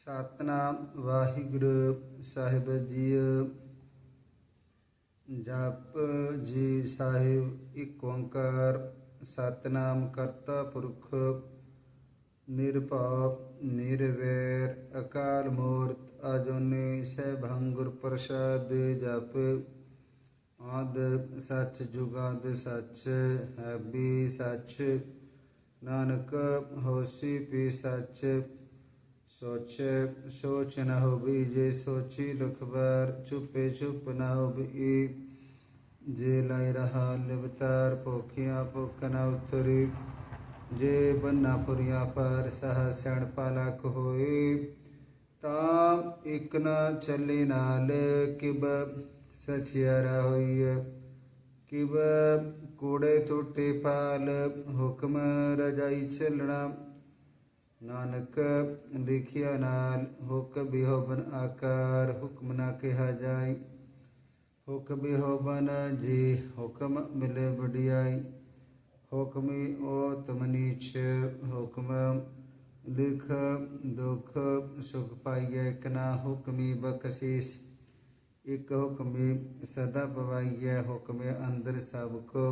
ਸਤਨਾਮ ਵਾਹਿਗੁਰੂ ਸਾਹਿਬ ਜੀ ਜਪ ਜੀ ਸਾਹਿਬ ਇੱਕ ਓੰਕਾਰ, ਸਤਨਾਮ ਕਰਤਾ ਪੁਰਖ, ਨਿਰਭਉ, ਨਿਰਵੈਰ, ਅਕਾਲ ਮੂਰਤ, ਅਜੂਨੀ ਸੈਭੰ ਗੁਰ ਪ੍ਰਸਾਦ ਜਪ। ਆਦ ਸੱਚ ਜੁਗਾਦ ਸੱਚ ਹੈ ਵੀ ਸੱਚ। ਨਾਨਕ ਹੋਸੀ ਪੀ ਸੱਚ। सोचे, सोच न हो भी जे सोची लखबार, चुपे चुप न हो भी जे लाई रहा लिबतार पोखिया पोख न उतरी। जे बन्ना फुरिया पर, सह सण पालक होए ताम इक न चली नाल, किब सचिया रहोई किब कूड़े टूटे पाल, हुक्म रजाई चलना। ਨਾਨਕ ਲਿਖਿਆ ਨਾਲ ਹੁਕ ਬਿਹੋਬਨ ਆਕਾਰ ਹੁਕਮ ਨਾ ਕਿਹਾ ਜਾਈ ਹੁਕ ਬਿਹੋਬਨ ਜੀ ਹੁਕਮ ਮਿਲੇ ਵਡਿਆਈ ਹੁਕਮੀ ਓਤਮ ਨੀਚ ਹੁਕਮ ਲਿਖ ਦੁਖ ਸੁਖ ਪਾਈਐ ਇਕ ਨਾ ਹੁਕਮੀ ਬਖਸ਼ੀਸ ਇਕ ਹੁਕਮੀ ਸਦਾ ਪਵਾਈਐ ਹੁਕਮੇ ਅੰਦਰ ਸਭ ਕੋ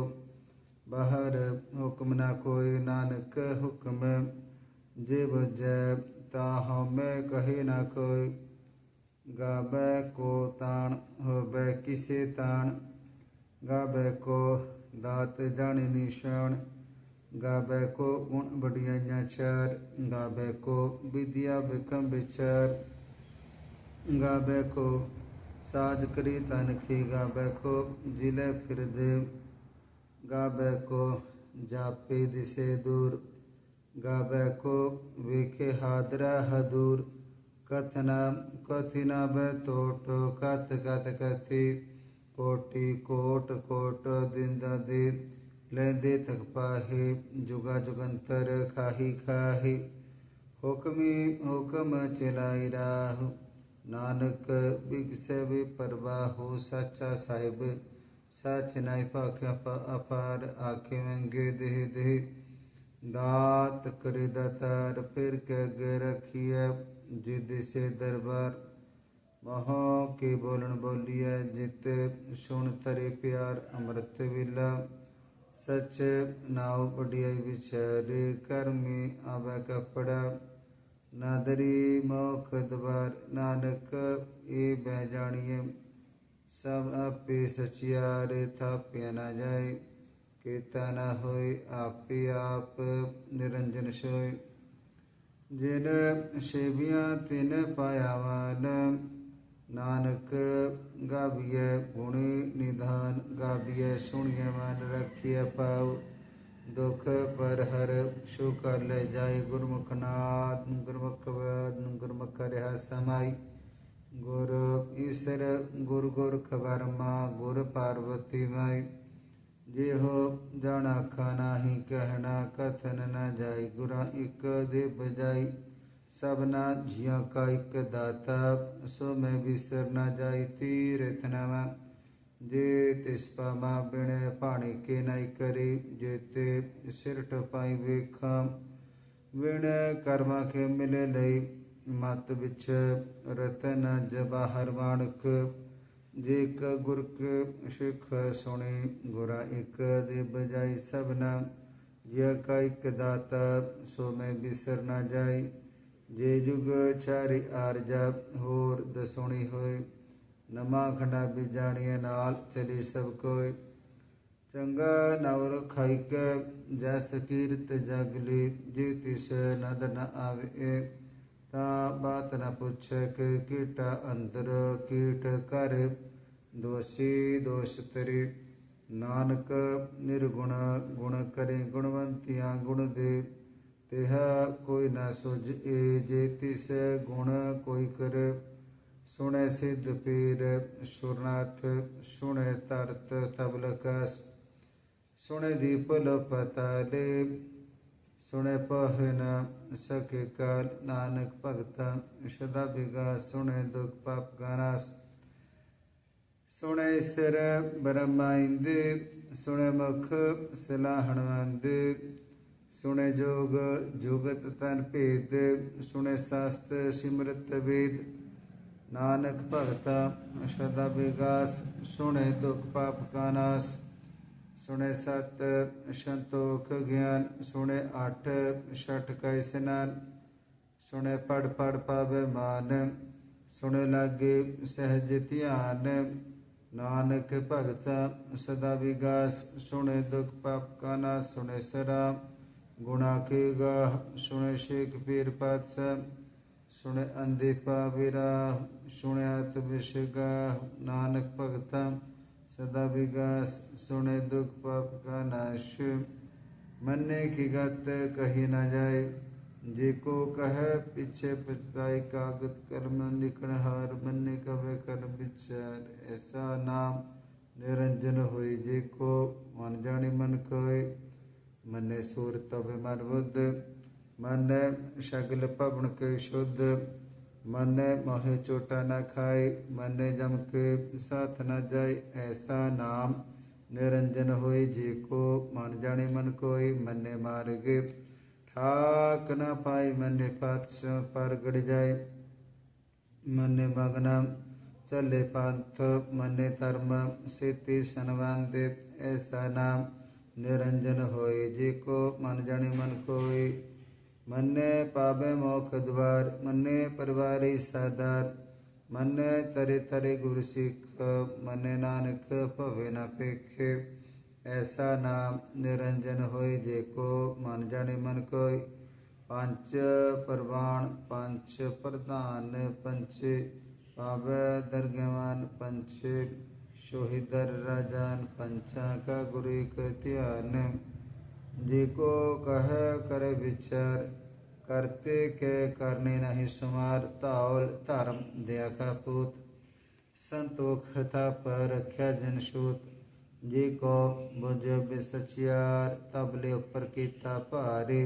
ਬਾਹਰ ਹੁਕਮ ਨਾ ਕੋਈ जीव जैब ता में कही न कोई। गावे को ताण, होबे किसे तान गावे को दात जाने निशान। गावे को गुण बढ़िया चार। गावे को विद्या विकम विचार। गावे को साज करी तनखी। गावे को ज़िले फिर दे गावे को जापे दिशे दूर। गो विखे हादरा हदूर। कथन, कथिन तोट, कथ कथ, कथि। कोटि, कोट कोट दिन दे लेंदे तक पाहे, जुगा, जुगंतर, खाही खाही। हुक्मी, हुक्म चलाई राहु। नानक बिगसब परबाहु सच्चा साहिब। सच नाई पाख अपार, आखे मंगे देह देह। दात करे दातार फिर के अगे रखिए। जिद से दरबार महो के बोलन बोलिए। जित सुन तरे प्यार, अमृत विला। सच नाव बढ़िया विचारे कर में आवे कपड़ा। नादरी मोख द्वार नानक ए बह जानिए। सब आपे था थापिया ना जाए। ਕੀਤਾ ਨਾ ਹੋਏ ਆਪੇ ਆਪ ਨਿਰੰਜਨ ਸੋਏ ਜਿਨ ਸੇਵੀਆਂ ਤਿਨ ਪਾਇਆਵਾਨ, ਨਾਨਕ ਗਾਵੀਐ ਗੁਣੀ ਨਿਧਾਨ, ਗਾਵੀਐ ਸੁਣੀਐ ਮਨ ਰਖੀਐ ਪਾਉ ਦੁਖ ਪਰ ਹਰ ਸੁ ਕਰ ਲੈ ਜਾਏ ਗੁਰਮੁਖ ਨਾਦ ਗੁਰਮੁਖ ਵੇਦ, ਗੁਰਮੁਖ ਰਹਾ ਸਮਾਈ। ਗੁਰ ਈਸਰ, ਗੁਰ ਗੁਰ ਖਬਰਮਾ ਗੁਰ ਪਾਰਵਤੀ ਮਾਈ। ਜੇ ਹੋ ਜਾਣਾ ਖਾਣਾ ਕਹਿਣਾ ਕਥਨ ਨ ਜਾਈ, ਗੁਰਾ ਇਕ ਦੇ ਬਜਾਈ, ਸਭਨਾ ਜੀਆਂ ਕਾ ਇਕ ਦਾਤਾ, ਸੋ ਮੈਂ ਵਿਸਰ ਨ ਜਾਈ, ਤੀਰਥ ਨਵਾ। ਜੇ ਤਿਸ ਪਾਮਾ ਬਿਣੇ ਪਾਣੀ ਕੇ ਨਾਈ ਕਰੀ, ਜੇ ਤੇ ਸਿਰ ਟਪਾਈ ਵੇਖਾਂ ਵਿਣ ਕਰਮਾ ਕੇ ਮਿਲੇ ਲਈ, ਮਤ ਵਿੱਚ ਰਤਨ ਜਵਾਹਰ ਮਾਣਕ ਜੇ ਇਕ ਗੁਰ ਕੇ ਸਿੱਖ ਸੁਣੇ, ਗੁਰਾ ਇਕ ਦੇ ਬਜਾਈ ਸਭਨਾ ਜੇ ਕਾ ਇਕ ਦਾਤਾ, ਸੋ ਮੈਂ ਬਿਸਰ ਨਾ ਜਾਈ ਜੇ ਜੁਗ ਚਾਰਿ ਆਰਜਾ ਹੋਰ ਦਸੁਣੀ ਹੋਏ। ਨਮਾ ਖੰਡਾ ਬਿਜਾਣੀਏ ਨਾਲ ਚਲੀ ਸਭ ਕੋਇ ਚੰਗਾ ਨਵਰ ਖਾਈ ਕੇ, ਜਸ ਕੀਰਤ ਜਗਲੀ ਜੇ ਤਿਸ ਨਦ ਨ ਆਵੇ ਤਾਂ ਬਾਤ ਨ ਪੁੱਛੇ ਕਿ ਕੀਟਾ ਅੰਦਰ ਕੀਟ ਕਰ। दोषी दोष तेरे नानक निर्गुण गुण करे गुणवंतिया गुण दे तेह कोई न सुज ए जेति से गुण कोई कर सुने सिद्ध पीर सुरनाथ सुने तबल तबलकस सुने दीप लपताले सुने पह न सके कर नानक भगत सदा बिगा सुने दुख पाप गानास ਸੁਣੇ ਸਿਰ ਬ੍ਰਹਮਾ ਇੰਦੇ ਸੁਣੇ ਮੁਖ ਸਲਾਹਣਵੰਦ ਸੁਣੇ ਜੋਗ ਜੁਗਤ ਤਨ ਭੇਦ ਸੁਣੇ ਸਾਸਤ ਸਿਮਰਤ ਵੇਦ ਨਾਨਕ ਭਗਤਾ ਸਦਾ ਵਿਗਾਸ ਸੁਣੇ ਦੁਖ ਪਾਪ ਕਾ ਨਾਸ ਸੁਣੇ ਸਤ ਸੰਤੋਖ ਗਿਆਨ ਸੁਣੇ ਅਠ ਛਠ ਕੈ ਇਸਨਾਨ ਸੁਣੇ ਪੜ ਪੜ ਪਾਵੇ ਮਾਨ ਸੁਣੇ ਲਾਗੇ ਸਹਿਜ ਧਿਆਨ ਨਾਨਕ ਭਗਤਾ ਸਦਾ ਵਿਗਾਸ ਸੁਣੇ ਦੁਖ ਪਾਪ ਕਾ ਨਾਸ ਸੁਣੇ ਸਰਾ ਗੁਣਾ ਕੇ ਗਾ ਸੁਣੇ ਸ਼ੇਖ ਪੀਰ ਪਾਤਸ਼ਾਹ ਸੁਣੇ ਅੰਦੇ ਪਾਵੇਰਾ ਸੁਣਿਆ ਤਬਿਸ਼ਗਾ ਨਾਨਕ ਭਗਤਾ ਸਦਾ ਵਿਗਾਸ ਸੁਣੇ ਦੁਖ ਪਾਪ ਕਾ ਨਾਸ਼ ਮੰਨੇ ਕੀ ਗਤ ਕਹੀ ਨਾ ਜਾਏ ਜੇ ਕੋ ਕਹੈ ਪਿਛੇ ਪਛਤਾਈ ਕਾਗਦ ਕਰਮ ਲਿਖਣ ਹਾਰ ਮੰਨੇ ਕਵੇ ਕਰ ਵਿਚਾਰ ਐਸਾ ਨਾਮ ਨਿਰੰਜਨ ਹੋਈ ਜੇ ਕੋ ਮਨ ਜਾਣੀ ਮਨ ਕੋਏ, ਮੰਨੇ ਸੂਰ ਤਵੇ ਮਨ ਬੁੱਧ। ਮੰਨੇ ਸ਼ਗਲ ਭਵਨ ਕੇ ਸ਼ੁੱਧ। ਮੰਨੇ ਮੋਹਿ ਚੋਟਾ ਨਾ ਖਾਏ, ਮੰਨੇ ਜਮ ਕੇ ਸਾਥ ਨਾ ਜਾਏ, ਐਸਾ ਨਾਮ ਨਿਰੰਜਨ ਹੋਏ। ਜੇ ਕੋ ਮਨ ਜਾਣੇ ਮਨ ਕੋਈ ਮੰਨੇ ਮਾਰਗੇ ਠਾਕ ਨ ਪਾਈ ਮੰਨੇ ਪਾਤਸ ਪਰ ਗੜ ਜਾਏ ਮੰਨੇ ਮਗਨਾ ਚੱਲੇ ਪੰਥ ਮੰਨੇ ਧਰਮ ਸੇਤੀ ਸਨਵਾਨ ਦੇ ਐਸਾ ਨਾਮ ਨਿਰੰਜਨ ਹੋਏ ਜੇ ਕੋ ਮਨ ਜਾਣੇ ਮਨ ਕੋਈ ਮੰਨੇ ਪਾਵੇ ਮੋਖ ਦਵਾਰ ਮੰਨੇ ਪਰਵਾਰੀ ਸਾਦਾਰ ਮੰਨੇ ਤਰੇ ਤਰੇ ਗੁਰ ਸਿੱਖ ਮੰਨੇ ਨਾਨਕ ਭਵੇ ਨਾ ऐसा नाम निरंजन होय जेको मन जाने मन कोय। पंच प्रवाण, पंच प्रधान, पंच पावे दरगवान पंच शोहिदर राजान, पंचा का गुरु ध्यान। जेको कह, कर विचार, करते के करने नहीं सुमार तावल धर्म, दया का पुत। संतोष था पर रख्या जनसूत जे को बुज बिसचियार, तबले उपर कीता पारी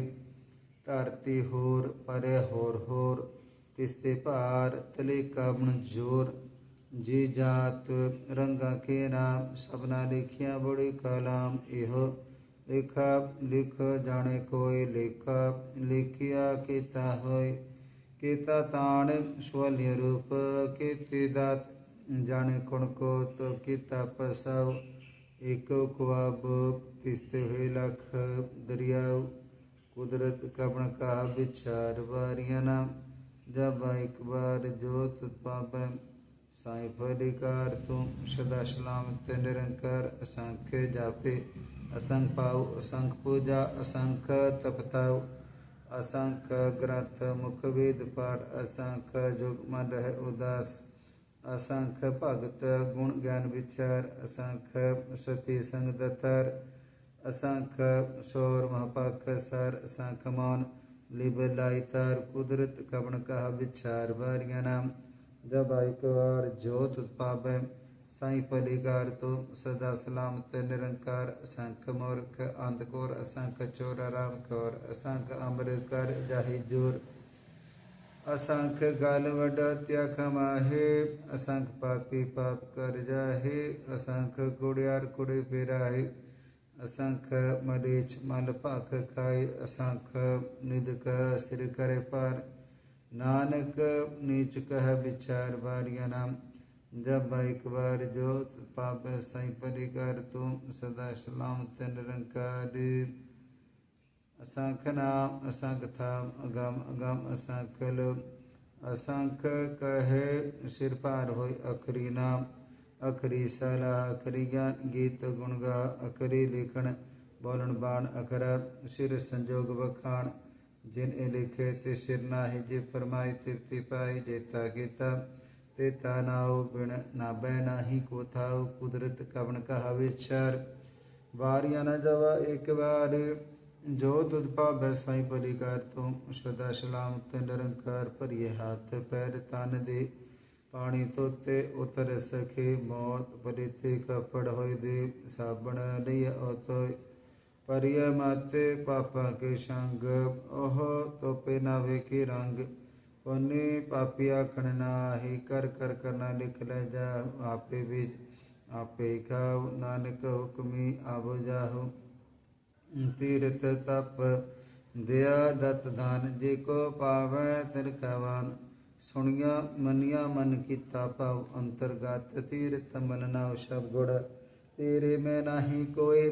धरती होर, परे होर होर। तिस्ते पार तले कबन ज़ोर। जी जात, रंगा के नाम सबना लिखिया बड़ी कलाम। इहो लिख लिख, जाने कोई लिख, लिखिया किता होय किता तान स्वल्य रूप, किति दात। जाने कुण को तो किता पसव एक ख्वाब किस्ते हुए लख दरिया कुदरत कबण का विचार वारिया नाम जब एक बार जोत पाप साई परिकार तू तो सदा सलाम निरंकार असंख्य जापे। असंख पाव असंख पूजा, असंख तपताव असंख ग्रंथ मुख वेद पाठ, असंख जुग मन रह उदास। असंख्य भगत गुण ज्ञान विचार, असंख्य सती संग दत्तर, असंख्य सौर महापाख सर, असंख्य मौन, लिब लाई तार कुदरत कवन कह विचार बारिया नाम। जब एक बार ज्योत उत्पाव साई पलिगार तो सदा सलामत निरंकार। असंख मूर्ख अंधकोर असंख चोर राम कौर असंख अमृत कर जाहि ज़ोर असंख गाल वडा त्याख माहे असंख पापी पाप कर जाहे असंख कुड़ियार कुड़े फिराहे असंख मरीच ਮਲ ਭਖ ਖਾਏ, ਅਸੰਖ ਨਿਦਕ ਸਿਰ ਕਰੇ ਪਾਰ ਨਾਨਕ ਨੀਚ ਕਹ ਵਿਚਾਰ ਵਾਰੀਆਂ ਨਾਮ, ਜਬ ਇੱਕ ਵਾਰ ਜੋਤ ਪਾਪ ਸਈ ਪਰਿਕਾਰ ਤੂੰ, ਸਦਾ ਸਲਾਮ ਤਨ ਰੰਕਾਰੀ। ਅਸੰਖ ਨਾਮ ਅਸੰਖ ਥਾਮ ਅਗਮ ਅਗਮ ਅਸੰਖ ਲ ਅਸੰਖ ਕਹੇ ਸਿਰ ਭਾਰ ਹੋਈ ਅਖਰੀ ਨਾਮ, ਅਖਰੀ ਸਲਾ, ਅਖਰੀ ਗਿਆਨ, ਗੀਤ ਗੁਣ ਗਾ, ਅਖਰੀ ਲਿਖਣ, ਬੋਲਣ ਬਾਣ ਅਖਰ, ਸਿਰ ਸੰਜੋਗ ਵਖਾਣ, ਜਿਨ ਇਹ ਲਿਖੇ ਤੇ ਸਿਰ ਨਾਹੀ, ਜੇ ਫਰਮਾਈ ਤਿਪਤੀ ਪਾਈ ਜੇਤਾ ਕੀਤਾ, ਤੇ ਤਾ ਨਾਉ ਬਿਨ ਨਾਬੈ ਨਾਹੀ ਕੋ ਥਾਉ ਕੁਦਰਤ ਕਵਨ ਕਹਾ ਵਿਚਾਰ ਵਾਰੀਆਂ ਨਾ ਜਵਾ ਇੱਕ ਵਾਰ ਜੋ ਤੁਧ ਪਾਵੈ ਸਾਈ ਪਰਿਕਾਰ ਤੋਂ ਸਦਾ ਸਲਾਮਤ ਨਿਰੰਕਾਰ ਭਰੀਏ ਹੱਥ ਪੈਰ ਤਨ ਦੇ ਪਾਣੀ ਤੋਤੇ ਉਤਰ ਸਖੇ ਮੌਤ ਪਰਿਤੇ ਕਪੜ ਹੋਏ ਦੇ ਸਾਬਣ ਲਈ ਉਤੋਏ ਪਰਿਯ ਮਾਤੇ ਪਾਪਾ ਕੇ ਸੰਗ ਉਹ ਤੋਪੇ ਨਾ ਵੇਖੀ ਰੰਗ ਉਹਨੇ ਪਾਪੀ ਆਖਣ ਨਾਹੀ ਕਰ ਕਰ ਕਰਨਾ ਲਿਖ ਲੈ ਜਾ ਆਪੇ ਵੀ ਆਪੇ ਖਾਉ ਨਾਨਕ ਹੁਕਮੀ ਆਵ ਜਾਹੂ ਤੀਰਤ ਤਪ, ਦਿਆ ਦਤ ਦਾਨ, ਜੇ ਕੋ ਪਾਵੈ ਤਿਰ ਕਵਾਨ। ਸੁਣੀਆਂ, ਮੰਨੀਆਂ, ਮਨ ਕੀਤਾ ਭਾਵ ਅੰਤਰਗਤ ਤੀਰਥ ਮਨ ਨਾਉ ਸ਼ਬ ਗੁੜ। ਤੇਰੇ ਮੈਂ ਨਾਹੀ ਕੋਈ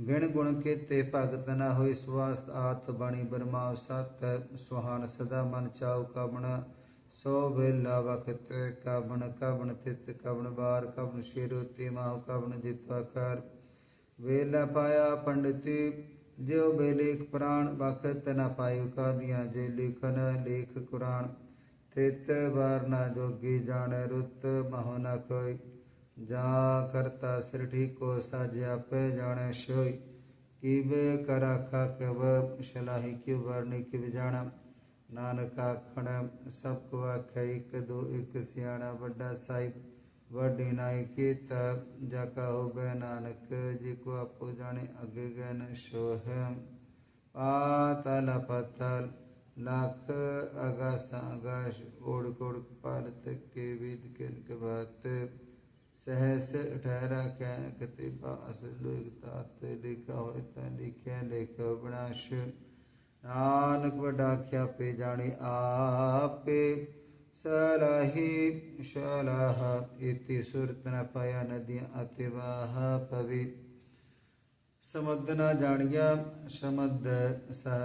ਗਿਣ ਗੁਣ ਕੀਤੇ ਭਗਤ ਨਾ ਹੋਈ ਸਵਾਸਤ ਆਤ ਬਾਣੀ ਬਰਮਾ ਸਤ, ਸੁਹਾਨ ਸਦਾ ਮਨ ਚਾਉ ਕਬਣ ਸੋ ਵੇਲਾ ਵਖਤ ਕਬਣ ਕਬਣ ਤਿਤ ਕਬਣ ਬਾਰ ਕਬਣ ਸ਼ੇਰੋਤੀ ਮਾਉ ਕਬਣ ਜਿਤਵਾ ਕਰ ਵੇਲਾ ਪਾਇਆ ਪੰਡਤੀ, ਜਿਉ ਬੇਲੇਖ ਪ੍ਰਾਣ ਵਖਤ ਨ ਪਾਇਓ ਕਾਦੀਆਂ ਜੇ ਲਿਖਨ ਲੇਖ ਕੁਰਾਨ। ਤਿਤ ਵਾਰ ਨਾ ਜੋਗੀ ਜਾਣੈ ਰੁੱਤ ਮਹੁ ਨ ਕੋਈ ਜਾ ਕਰਤਾ ਸਿਰ ਠੀਕੋ ਸਾਜਿਆ ਪੈ ਜਾਣੈ ਸੋਈ ਕੀਵੇ ਕਰਾਖਾ ਕਵ, ਸ਼ਲਾਹੀ ਕਿਉ ਵਰਨੀ ਕਿਵ ਜਾਣਾ। ਨਾਨਕ ਆਖਣ, ਸਭ ਕੋ ਆਖੈ ਇਕ ਦੋ ਇਕ ਸਿਆਣਾ ਵੱਡਾ ਸਾਹਿਬ। ਵੱਡੀ ਨਾਈ ਕੀਤ ਜਾ ਕਹੋ ਬੈ ਨਾਨਕ, ਜੀ ਕੋ ਆਪੋ ਜਾਣੇ ਅਗੇ ਗਨ ਸੋਹ। ਪਾਤਲ ਪਤਲ ਲੱਖ ਅਗਸ ਅਗਸ, ਓੜ ਕੋੜ ਕਪਾਲ ਕੇ ਵਿਦ ਕਿਨ ਕਬਾਤ ਸਹਸ ਠਹਿਰਾ ਕਹਿ ਕਤੇ ਬਾਸ ਲੋਕ ਤਾਤ ਲਿਖਾ ਹੋਇ ਤਾਂ ਲਿਖਿਆ ਲਿਖ ਬਣਾਸ਼ ਨਾਨਕ ਵਡਾ ਖਿਆ ਪੇ ਜਾਣੀ ਆਪੇ सलहि नदियाँ अतिवाह पवि। समदना जाणिया समद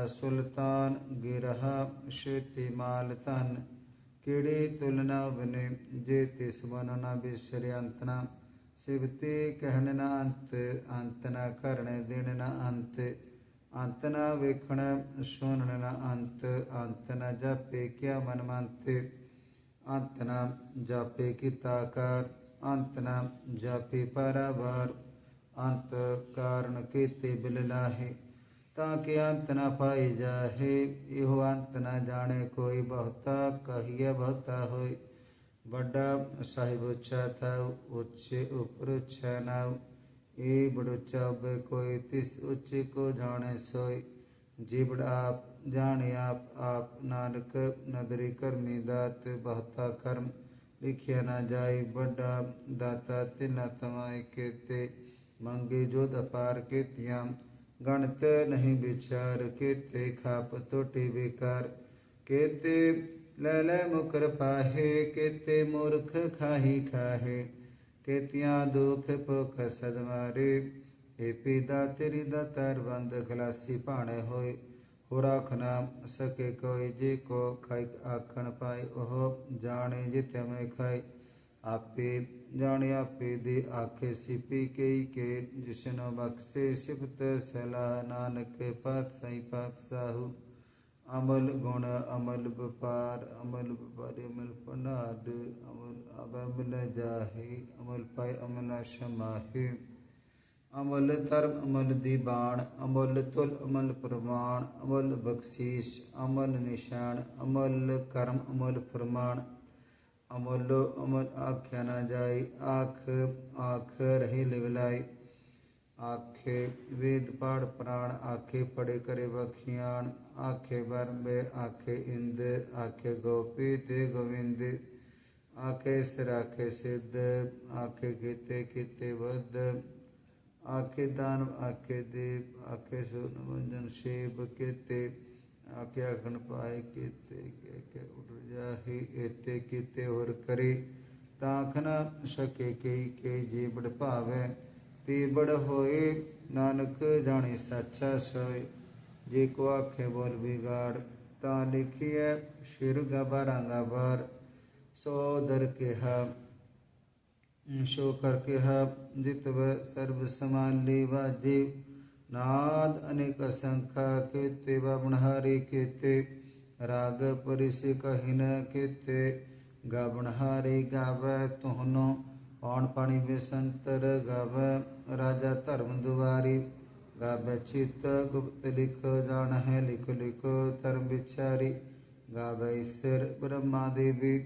सुल्तान गिरह श्रुति किड़ी तुलना बने जेति सुमनना विश्रयंतना शिवते कहनना अंत, अंतना करण देनना अंत। अंतना वेखण सुनना अंत, अंतना जपे क्या मनमंत। अंतनाम जापे किताकार अंतनाम जापे पराभार अंत कारण के तिबिल लाहे, ताकि अंत न पाई जाहे। इहो अंत न जाने कोई बहुता कहिए बहुता हो बड़ा साहिब उच्चा था उच्चे ऊपर उच्चा ना ये बड़ुच्चा बे कोई, तिस उच्चे को जाने सोई जिबड़ आप ਜਾਣ ਆਪ ਆਪ ਨਾਨਕ ਨਦਰੀ ਕਰਮੀ ਦਾਤ ਬਹਤਾ ਕਰਮ, ਲਿਖਿਆ ਨਾ ਜਾਈ ਵੱਡਾ ਦਾਤਾ ਤੇ ਨਾ ਕੇਤੇ ਮੰਗੇ ਜੋ ਦਪਾਰ ਕੀਤੀਆਂ। ਗਣਤ ਨਹੀਂ ਵਿਚਾਰ ਕੇਤੇ, ਖਾਪ ਤੋਟੇ ਬੇਕਾਰ ਕੇਤੇ। ਲੈ ਲੈ ਮੁਕਰ ਪਾਹੇ, ਕੇਤੇ ਮੂਰਖ ਖਾਹੀ ਖਾਹੇ। ਕੇਤਿਆਂ ਦੁਖ ਭੁਖ ਸਦਮਾਰੇ ਏਪੀ ਪੀ ਦਾ ਤੇਰੀ ਦਾ ਤਰ ਬੰਦ ਖਲਾਸੀ ਭਾਣੇ ਹੋਏ। ਹੋ ਰਾਖ ਨਾ ਸਕੇ ਕੋਈ, ਜੇ ਕੋ ਖਾਇ ਆਖਣ ਪਾਏ, ਉਹ ਜਾਣੇ ਜੇ ਮੈਂ ਖਾਏ ਆਪੇ ਜਾਣੇ ਆਪੇ ਦੇ ਆਖੇ ਸਿਪੀ ਕਈ ਕੇ, ਜਿਸਨੋ ਬਖਸ਼ੇ ਸਿਫਤ ਸਲਾਹ ਨਾਨਕ ਪਤ ਸਈ ਪਤ ਸਾਹੂ ਅਮਲ ਗੁਣ, ਅਮਲ ਵਪਾਰ, ਅਮਲ ਵਪਾਰੀ, ਅਮਲ ਪਨਾਦ ਅਮਲ ਅਬਮਲ ਜਾਹੀ, ਅਮਲ ਪਾਇ ਅਮਲ ਸ਼ਮਾਹੀ। अमल धर्म, अमल दीबाण, अमल तुल, अमल प्रमाण, अमल बख्शीश, अमल निशान अमल कर्म, अमल प्रमाण। अमलो अमल आख्या न जाई, आख आख रही लिवलाई। आखे वेद पाठ प्राण, आखे पड़े करे बखियान। आखे बरबे आखे इंद, आखे गोपी ते गोविंद। आखे सिर आखे सिद्ध, आखे किते किते बद आखे दान, आखे देव, आखे सोनभंजन शेब के ते आके अखंड पाए के ते के के, उठ जाहि, एते के ते और करे ताखना सके के के, जी, बड़ भावे, ते बड़ होए, नानक जाने सच्चा सोए। जे को आखे बोल बिगाड़, ता लिखिए शिर गबर अंगबर सो दर के हा शो करके दित्व सर्व समाले व देव नाद अनेक असंख्या कृत्य व गुणहारे कृत्य राग परिसे कहिन कृत्य गावणहारे गाव तुहनो ਔਣ ਪਾਣੀ ਬੇਸੰਤਰ ਗਵ ਰਾਜਾ ਧਰਮ ਦੁਆਰੀ ਗਵ ਚਿਤ ਗੁਪਤ ਲਿਖ ਜਾਣ ਹੈ ਲਿਖ ਲਿਖ ਧਰਮ ਵਿਚਾਰੀ ਗਵ ਇਸਰ ਬ੍ਰਹਮਾ ਦੇਵੀ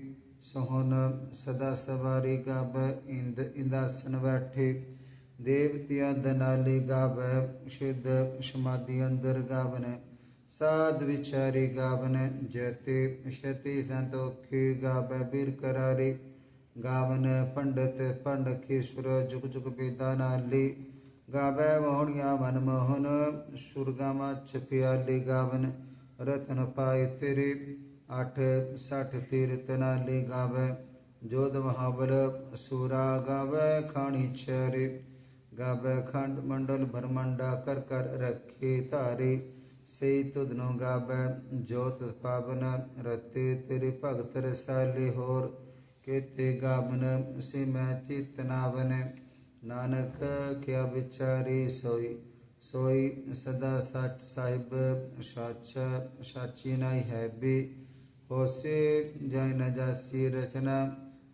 ਸੋਹਨ ਸਦਾ ਸਵਾਰੀ ਗਾਵੈ ਇੰਦ ਇੰਦਾਸਨ ਬੈਠੇ ਦੇਵਤਿਆਂ ਦਨਾਲੀ ਗਾਵੈ ਸ਼ੁੱਧ ਸਮਾਧੀ ਅੰਦਰ ਗਾਵਨ ਸਾਧ ਵਿਚਾਰੀ ਗਾਵਨ ਜਤੇ ਸ਼ਤੀ ਸੰਤੋਖੀ ਗਾਵੈ ਬੀਰ ਕਰਾਰੀ ਗਾਵਨ ਪੰਡਤ ਪੰਡਖੇਸ਼ਵਰ ਜੁਗ ਜੁਗ ਬੇਦਾ ਨਾਲੀ ਗਾਵੇ ਮੋਹਣੀਆਂ ਮਨ ਮੋਹਨ ਸੁਰਗਾਮਾ ਛਪਿਆਲੀ ਗਾਵਨ ਰਤਨ ਪਾਏ ਤੇਰੇ ਅਠ, ਸਠ ਤੀਰਤ ਨਾਲੇ ਗਾਵੇ, ਜੋਧ ਮਹਾਬਲ ਸੂਰਾ ਗਾਵੇ, ਖਾਣੀ ਚਰੇ ਗਾਵੇ, ਖੰਡ ਮੰਡਲ ਬਰਮੰਡਾ ਕਰ ਕਰ ਰੱਖੇ ਧਾਰੇ, ਸਈ ਤੁਧਨੋ ਗਾਵੇ, ਜੋਤ ਪਾਵਨ ਰਤੇ ਤੇਰੇ ਭਗਤ ਰਸਾਲੇ ਹੋਰ, ਕੇਤੇ ਗਾਵਨ ਸੇ ਮੈਂ ਚਿਤਨਾਵਨ ਨਾਨਕ ਕਿਆ ਵਿਚਾਰੀ ਸੋਈ ਸੋਈ ਸਦਾ ਸੱਚ ਸਾਹਿਬ, ਸੱਚ ਸਾਚੀ ਨਾਈ ਹੈ ਵੀ होसे न जासी रचना,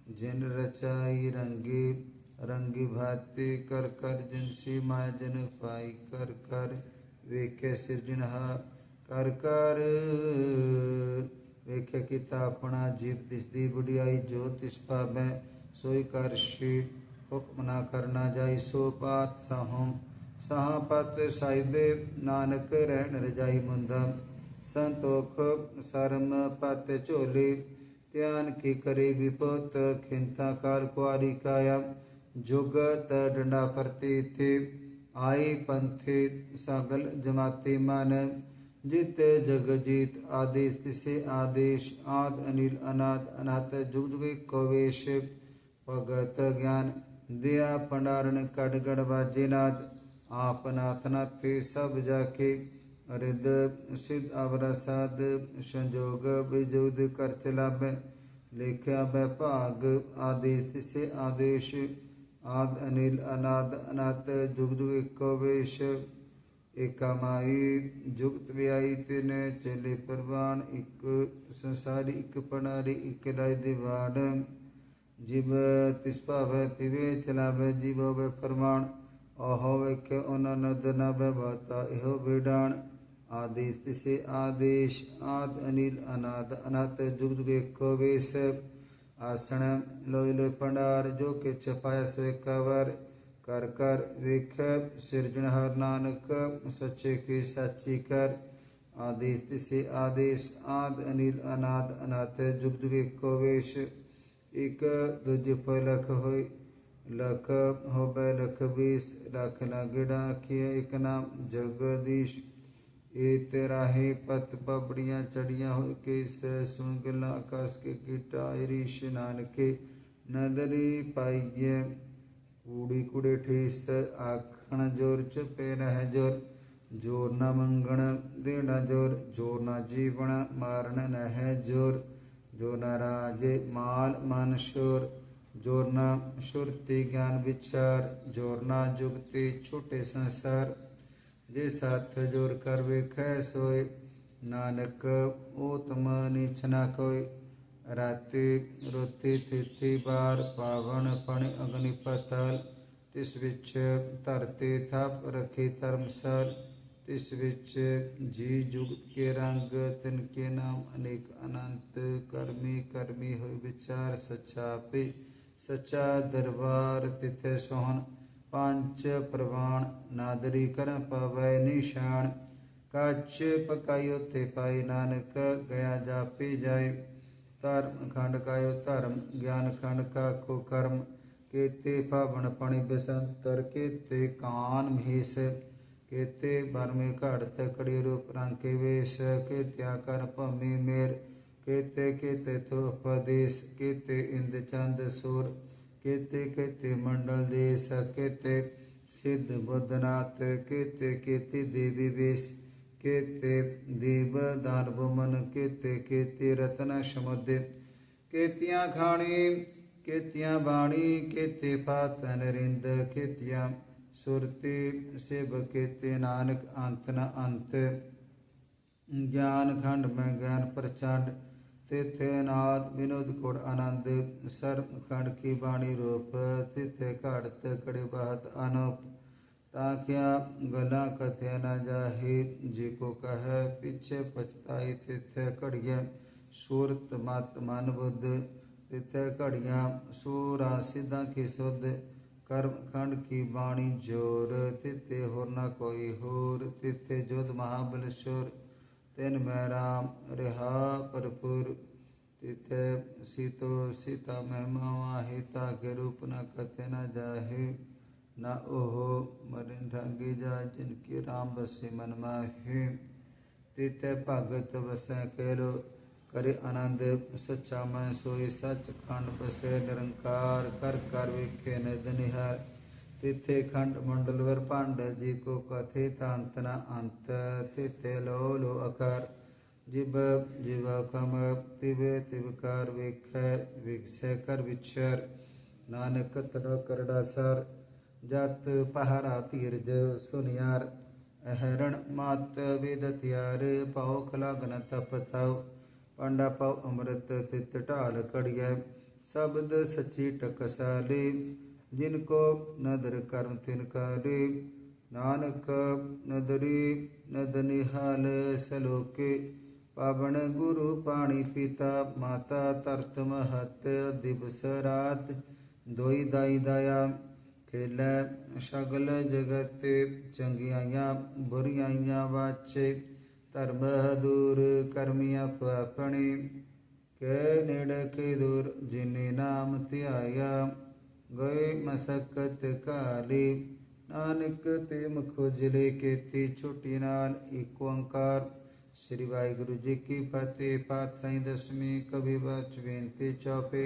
जिन रचाई रंगी रंगी भाति कर कर जिनसी माजन पाई कर कर वे के सृजनहा कर कर। वेख्य किता अपना जीव तिसदी बुढ़ियाई, जो तिस पावे, सोई कर शी। हुक्म ना करना जाई, सो पात सहम सहा पत साहिबे, नानक रहन रजाई मुंदम संतोख शर्म पत चोली ध्यान की करी विपुत खिंता काल कुआरी काया जुगत दंडा प्रती थे आई पंथे सागल जमाती मान जित जगजीत आदेश तिसे आदेश आद अनिल अनाद अनाथ जुग जुग कवेश भगत ज्ञान दिया पंडारण कड़गड़ नाथ नाथ सब जाके रिद सिद्ध अवरसाद संजोग विजुद कर लाभ लेख्या वैभाग आदेश से आदेश आद अनिल अनाद अनाथ जुग जुग एको वेश एकामाई जुगत व्याई तिन चले परवान एक संसारी एक पणारी एक राय दिवाड़ जिब तिस्पावै तिवे चलावै जीव वै प्रमाण अहो वै के उन नद नभ भाता इहो बिडाण आदेश तिसे आदेश, आद अनिल अनाद अनाथ, जुग जुगे कवेश आसन, लोय लोय पंडार, जो के छपाया स्वे कवर कर कर विख सृजनहर नानक, सच्चे के सच्ची कर। आदेश तिसे आदेश, आद अनिल अनाद अनाथ, जुग जुगे कवेश। एक, दूज पर लख हो लख हो लख बीस। लख ना गिड़ा किया एक नाम, जगदीश ए तेरा हे पत बबड़ियाँ चढ़िया हो के सह सुगला कस के कीटा हरी स्नान नदरी पाइये कूड़ी कूड़े ठीस आखण ज़ोर चुपे रह ज़ोर ज़ोर न मंगण देना ज़ोर ज़ोर न जीवन मारण नह है ज़ोर जो न राजे माल मन शोर ज़ोर न श्रुति ज्ञान विचार ज़ोर न जुगति छोटे संसार ਸ਼ੁਰ ਜੋਰ ਜੋਰ ਜੇ ਸਤ ਜੋਰ ਕਰ ਵੇਖੈ ਸੋਏ, ਨਾਨਕ ਓਤਮ ਨੀਚ ਨਾ ਕੋਈ ਰਾਤੀ ਰੋਤੀ ਤਿਥੀ ਬਾਰ ਪਾਵਨ ਪਣ ਅਗਨੀ ਪਤਲ, ਤਿਸ ਵਿੱਚ ਧਰਤੀ ਥਾਪ ਰਖੀ ਧਰਮਸਰ ਤਿਸ ਵਿੱਚ ਜੀ ਜੁਗਤ ਕੇ ਰੰਗ, ਤਿਨ ਕੇ ਨਾਮ ਅਨੇਕ ਅਨੰਤ ਕਰਮੀ ਕਰਮੀ ਹੋਇ ਵਿਚਾਰ ਸੱਚਾ ਪੇ ਸੱਚਾ ਦਰਬਾਰ ਤਿਥੇ ਸੋਹਣ ਪੰਚ ਪ੍ਰਵਾਨ ਨਾਦਰੀ ਕਰਨ ਪਵੈ ਨਿਸ਼ਾਨ ਕੱਚ ਪਕਾਇਓ ਤੇ ਪਾਈ ਨਾਨਕ, ਗਿਆ ਜਾਪੇ ਜਾਏ। ਧਰਮ ਖੰਡ ਕਾਇਓ ਧਰਮ, ਗਿਆਨ ਖੰਡ ਕਾ ਕੋ ਕਰਮ। ਕੇਤੇ ਭਾਵਨ ਪਣੀ ਬਸੰਤਰ, ਕੇਤੇ ਕਾਨ ਮਹੇਸ਼। ਕੇਤੇ ਬਰਮੇ ਘੜ ਤਕੜੀ ਰੂਪ ਰੰਕੇ ਵੇਸ਼। ਕੇਤਿਆ ਕਰ ਭਮੀ ਮੇਰ, ਕੇਤੇ ਕੇਤੇ ਤੋ ਉਪਦੇਸ਼ ਕੇਤੇ ਇੰਦ ਚੰਦ ਸੂਰ। ਕੇਤੇ ਕੇਤੇ ਮੰਡਲ ਦੇਸ ਕੇਤੇ ਸਿੱਧ ਬੁੱਧਨਾਥ, ਕੇਤੇ ਕੇਤੇ ਦੇਵੀ ਵੇਸ਼, ਕੇਤੇ ਦੇਵ ਦਾਨਵ ਮਨ ਕੇਤੇ ਕੇਤੇ ਰਤਨ ਸਮੁਦ, ਕੇਤੀਆਂ ਖਾਣੀ, ਕੇਤੀਆਂ ਬਾਣੀ, ਕੇਤੇ ਪਾਤਨ ਰਿੰਦ, ਕੇਤੀਆਂ ਸੁਰਤੀ ਸਿਵ, ਕੇਤੇ ਨਾਨਕ ਅੰਤ ਨ ਅੰਤ, ਗਿਆਨ ਖੰਡ ਮੈਂ ਗਿਆਨ ਪ੍ਰਚੰਡ तिथे तिथेनाथ विनोद कुड़ आनंद सर्वखंड की वाणी रूप, तिथे घट कड़ी बहत अनुप। ताकिया गला कथे न जाहि जी को कह, पीछे पछताई, तिथे घड़िया सूरत मत मन बुद्ध। तिथे घड़िया सूरा सिद्धा की शुद्ध, कर्म खंड की बाणी ज़ोर। तिथे होर न कोई होर, तिथे जोध महाबलेश्वर ਤਿਨ ਮੈਂ ਰਾਮ, ਰਹਾ ਪਰਪੁਰ ਤਿਤੇ ਸੀਤੋ, ਸੀਤਾ ਮਹਿਮਾ ਵਾਹਿ ਕੇ ਰੂਪ ਨ ਕਥੇ ਨ ਜਾਹੇ। ਨਾ ਉਹ ਮਰਨ ਠਾਗੇ ਜਾ, ਜਿਨ ਕੀ ਰਾਮ ਬਸੇ ਮਨ ਮਾਹੇ। ਤੀਤੇ ਭਗਤ ਵਸੈ ਕੇਲੋ ਕਰੇ ਆਨੰਦ ਸੱਚਾ ਮੈਂ ਸੋਈ ਸੱਚ ਖੰਡ ਬਸੇ ਨਿਰੰਕਾਰ, ਕਰ ਕਰ ਵੇਖੇ ਨਿਦ ਤਿਥੇ ਖੰਡ ਮੰਡਲ ਵਰ ਭਾਂਡ, ਜੀ ਕੋ ਕਥੇ ਤਾਂਤ ਨ ਅੰਤ, ਤਿਥੇ ਲੋ ਲੋ ਅਕਾਰ ਜਿਬ ਜਿਵ ਕਮ ਤਿਵੇ ਤਿਵ ਕਾਰ ਵੇਖੈ ਵਿਗਸੈ ਕਰ ਵਿਚਰ ਨਾਨਕ ਤਨ ਕਰੜਾ ਸਰ, ਜਤ ਪਹਰਾ ਧੀਰਜ ਸੁਨਿਆਰ, ਅਹਰਣ ਮਤ ਵਿਦਤਿਆਰ ਪਉ ਖਲਗਨ ਤਪਤਾਉ ਪੰਡਾ ਪਾਉ ਅੰਮ੍ਰਿਤ ਤਿਤ ਢਾਲ ਕੜੀਐ ਸ਼ਬਦ ਸੱਚੀ ਟਕਸਾਲੇ ਜਿਨ ਕੋ ਨਦਰ ਕਰਮ ਤਿਨ ਕਾਰੇ ਨਾਨਕ ਨਦਰੀ ਨਦ ਨਿਹਾਲ ਸਲੋਕੇ, ਪਾਵਨ ਗੁਰੂ ਪਾਣੀ ਪਿਤਾ, ਮਾਤਾ ਤਰਤ ਮਹਤ ਦਿਵਸ ਰਾਤ ਦੋਈ ਦਾਈ ਦਇਆ ਖੇਲੇ ਸ਼ਗਲ ਜਗਤ, ਚੰਗਿਆਈਆਂ ਬੁਰੀਆਈਆਂ ਵਾਚੇ, ਧਰਮ ਦੂਰ ਕਰਮੀ ਆਪ ਆਪਣੇ, ਕੈ ਨੇੜ ਕੇ ਦੂਰ ਜਿਨੇ ਨਾਮ ਧਿਆਇਆ। गए मशक्कत काले। नानक तेम खोजले के ती छोटी नान एक ओंकार। श्री भाई गुरु जी की फतेह पात साई दशमी कभी बच बेनती चौपे।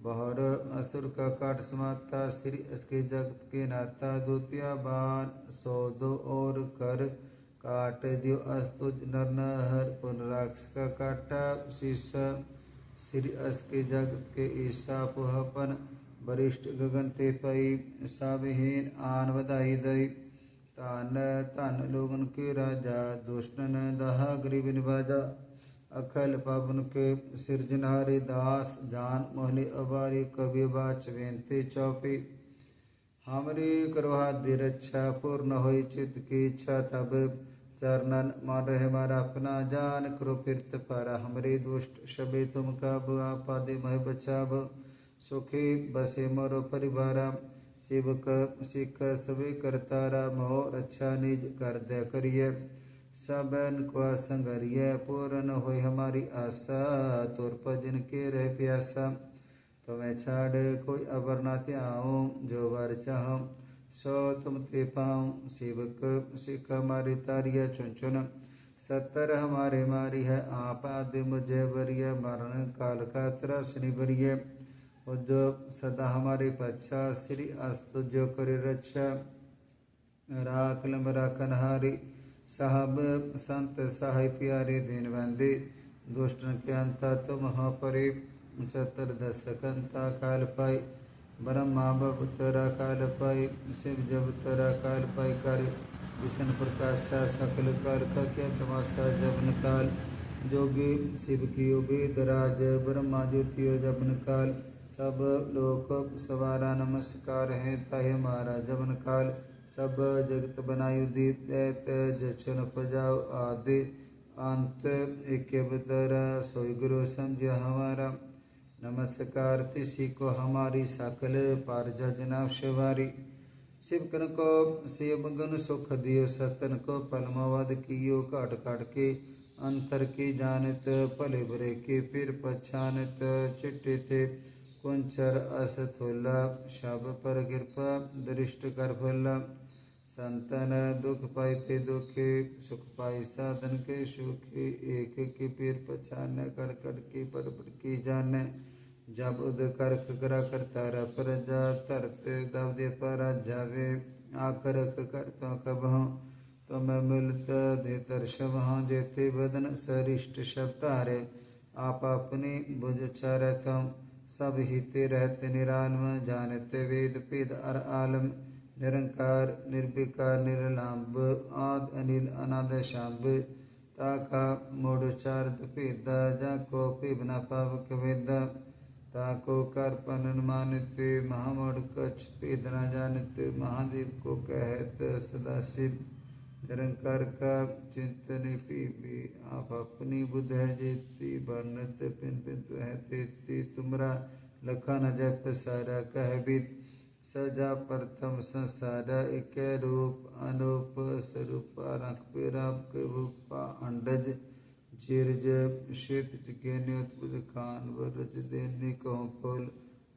बहर असुर का काट समाता, श्री इसके जगत के नाता द्वितीय बान। सो दो और कर काट दियो अस्तु नर नर पुनराक्ष का काटा शीश। श्री अस के जगत के ईशा पुहपन वरिष्ठ गगन ते पई साविहीन आन वदाई दई तान धन लोगन के राजा, दुष्टन दहा गरीब निवाजा अखल पवन के सिरजनहारे दास, जान मोहले अबारी कवि बाच बेनते चौपी। हमरी करवा दि रक्षा पूर्ण होई, चित की इच्छा तब चरणन मान रहे मारा अपना जान। फिरत पारा हमरे दुष्ट, शबे तुम कब आपादे मह बचाव सुखी बसे मोरो परिवारा, सेवक सिख सवे करतारा, मोह रक्षा निज कर दे करिए। सबन को संगरिय पूर्ण हो हमारी आशा, तुर भजन के रह प्यासा। तो मैं छाड़ कोई अबर ना त्याऊँ, जो वर चाहूँ, सो तुम ते पाऊँ। सेवक सिख हमारी तारिया चुन चुन, सत्तर हमारे मारी है आप आदि मुझे वरिय मरण काल का त्रस निवरिय जो सदा हमारे पच्छा श्री अस्तु जो कर रक्षा राख लम राखन हारी साहब, संत सहाय प्यारे दीन बंदे दुष्टन के अंता तुम हो परे चतर दस कंता काल पाई, ब्रह्मा बब तरा काल पाई, शिव जब तरा काल पाई कर विष्णु प्रकाश सा सकल कर का क्या तमाशा जबन काल। जोगी शिव की वेद राज, ब्रह्मा ज्योतियो जबन काल। सब लोक सवारा नमस्कार है तय हमारा जबन काल सब जगत बनायु दीप दैत, जचन पजाओ आदि। अंत एक बतरा सोई गुरु समझ हमारा। नमस्कार, तिसी को हमारी सकल पार जना शिवारी शिव कन को शिव गन सुख दियो, सतन को पलमवद कियो। काट काट के अंतर की जानत भले बुरे के फिर पछानत चिट्टे थे कुंचर असथोला शब पर कृपा दृष्ट कर फला संतन दुख पाई ते दुखे सुख पाई साधन के सुखी, एक की पीर पछान कड़ की पड़ पड़ की जाने। जब उद कर करा करता रा पर जा तरते दब दे पर जावे, आकर कर तो कब तो मैं मिलत दे दर्शव हाँ जेते बदन सरिष्ट शब्दारे आप अपनी बुझ चरतम सब हिते रहते निरालम जानते वेद, पेद, अर आलम, निरंकार, निर्विकार, निरलांब, आद, अनिल, अनाद, शांब। ताका चार भेदा जा को पिबना पावक वेदा। ताको कर पनन मानते, महामोड़ कछ भेद न जानते, महादेव को कहत सदाशिव निरंकार का चिंतन पीबी आप अपनी बुध है जेती वर्णत पिन पिन है तेती। तुमरा लखन जप, सारा कह बीत। सजा प्रथम संसार, एक रूप, अनूप स्वरूप। रख पेराप रूपा, अंडज चिरज शेत के न्योत खान, वरज देने, कहो फूल।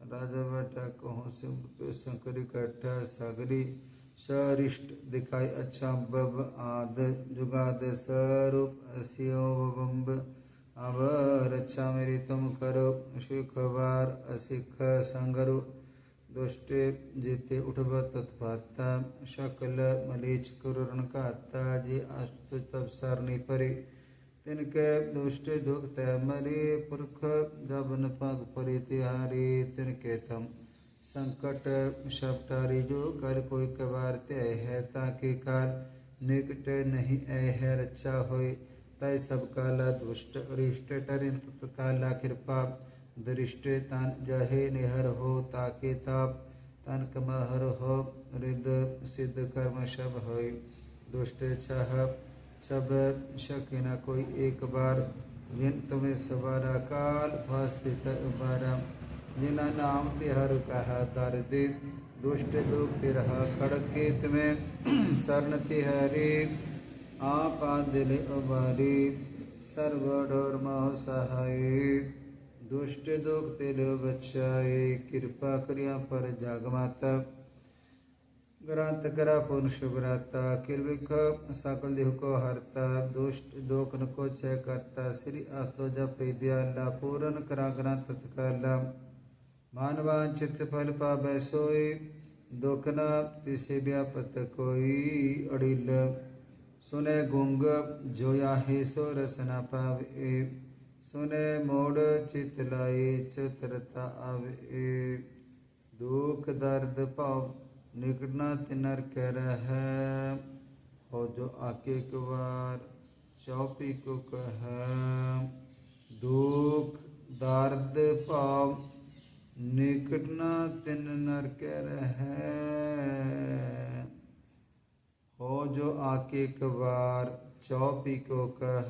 राजा बैठा, कहो सिंह शंकर इकट्ठा सागरी। सरिष्ट दिखाई अच्छा बब आद जुगाद स्वरूप अस्यो बम्ब अब रक्षा मेरी तुम करो सुखवार असिख संगरु। दुष्टे जीते उठब तत्पाता शकल मलीच करुण काता, जी अस्तु तब सरनी परी। तिनके दुष्ट दुख तय मरी, पुरख जब न पग परी तिहारी, तिनके तम संकट, शब्दारी जो कर कोई कबार ते है, ताकि काल निकट नहीं ऐ है रक्षा होई तय सब काला दुष्ट अरिष्ट टरिन काला कृपा। दृष्ट तन जहे निहर हो, ताके ताप। तन कमहर हो रिद सिद्ध कर्म शब हो दुष्ट छह सब शक न कोई एक बार। जिन तुम्हें सवारा काल, भास्तित उबारा जिना नाम तिहर कहा दर्द दुष्ट दुख तिरह खड़के तुम्हें शरण तिहरी आपा दिल उबारी सर्व डोर मोह सहाय दुष्ट दुख तिल बचाए कृपा करिया पर जगमाता। ग्रंथ करा पूर्ण शुभराता किरविख सकल देह को हरता, दुष्ट दोकन को छय करता, श्री अस्तो जप दयाला पूर्ण करा ग्रंथ तत्काला मानवान चित्त फल पावै सोई दुखना तिसे व्यापत कोई अड़िल। सुने गुंग जोया हे सो रसना पावे, सुने मोड़ चित लाए चतरता आवे। दुख दर्द पाव निकटना तिनर कह रहा हो जो आके कबार चौपी को कह। दुख दर्द पाव निकट ना तिन नर कह रहे हो जो आके कबार चौपी को कह।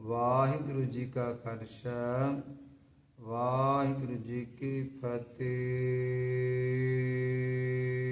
वाहिगुरु जी का खर्चा, वाहिगुरु जी की फतेह।